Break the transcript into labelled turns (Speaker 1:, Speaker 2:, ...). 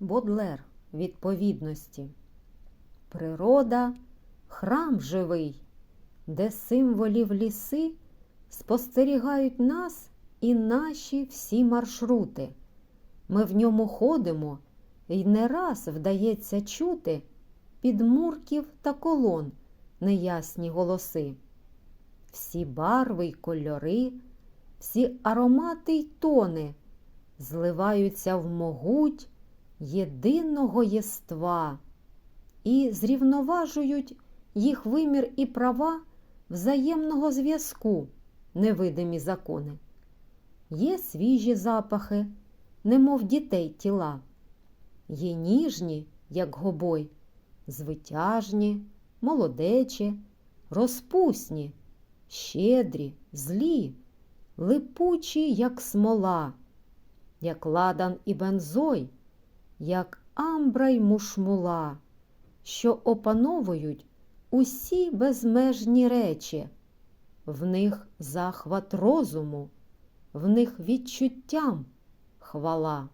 Speaker 1: Бодлер відповідності. Природа храм живий, де символів ліси спостерігають нас і наші всі маршрути. Ми в ньому ходимо, і не раз вдається чути підмурків та колон неясні голоси. Всі барви й кольори, всі аромати й тони зливаються в могуть єдиного єства і зрівноважують їх вимір і права взаємного зв'язку, невидимі закони. Є свіжі запахи, немов дітей тіла, є ніжні, як гобой, звитяжні, молодечі, розпусні, щедрі, злі, липучі, як смола, як ладан і бензой, як амбра й мушмула, що опановують усі безмежні речі, в них захват розуму, в них відчуттям хвала.